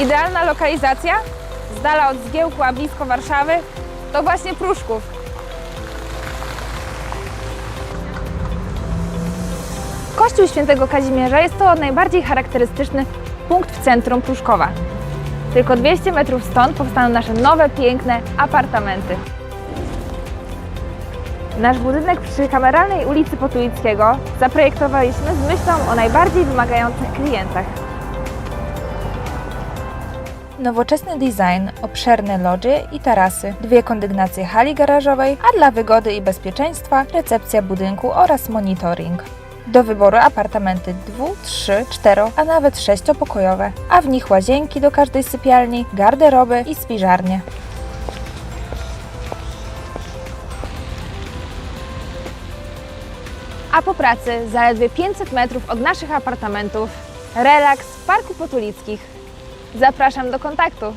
Idealna lokalizacja, z dala od Zgiełku, a blisko Warszawy, to właśnie Pruszków. Kościół Świętego Kazimierza jest to najbardziej charakterystyczny punkt w centrum Pruszkowa. Tylko 200 metrów stąd powstaną nasze nowe, piękne apartamenty. Nasz budynek przy kameralnej ulicy Potulickiego zaprojektowaliśmy z myślą o najbardziej wymagających klientach. Nowoczesny design, obszerne lodzie i tarasy, dwie kondygnacje hali garażowej, a dla wygody i bezpieczeństwa recepcja budynku oraz monitoring. Do wyboru apartamenty 2, 3, 4, a nawet 6-pokojowe, a w nich łazienki do każdej sypialni, garderoby i spiżarnie. A po pracy, zaledwie 500 metrów od naszych apartamentów, relaks w Parku Potulickich. Zapraszam do kontaktu.